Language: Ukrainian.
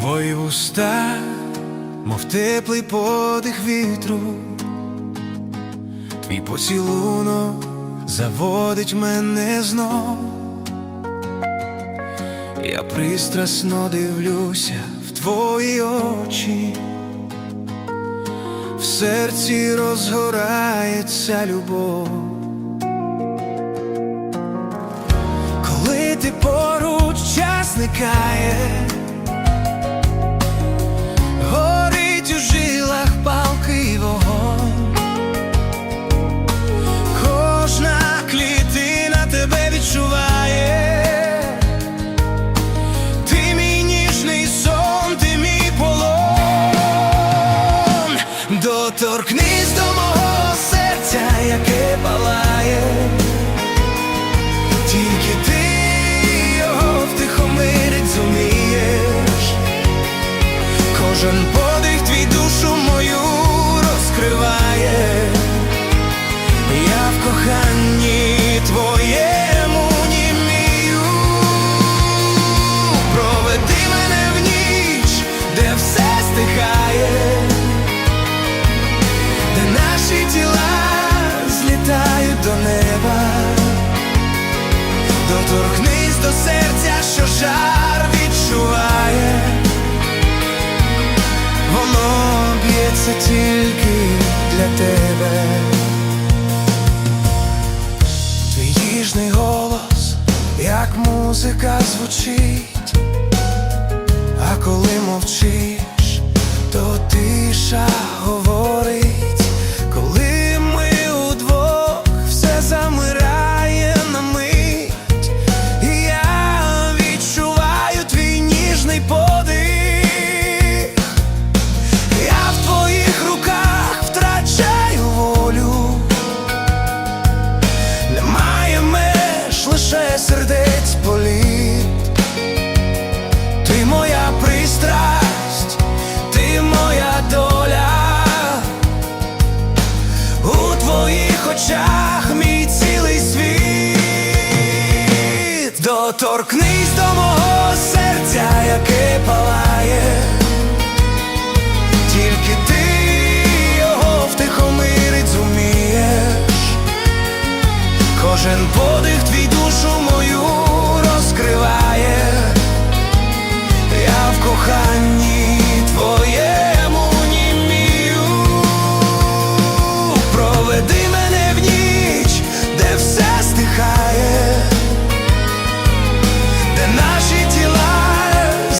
Твої уста, мов теплий подих вітру, твій поцілунок заводить мене знов. Я пристрасно дивлюся в твої очі, в серці розгорається любов. Коли ти поруч час зникає, Доторкнись до мого серця, яке палає. Тільки ти його зумієш. Кожен доторкнись до серця, що жар відчуває, воно б'ється тільки для тебе. Твій ніжний голос, як музика звучить, а коли мовчиш, сердець політ. Ти моя пристрасть, ти моя доля. У твоїх очах мій цілий світ. Доторкнись до мого серця, яке палає.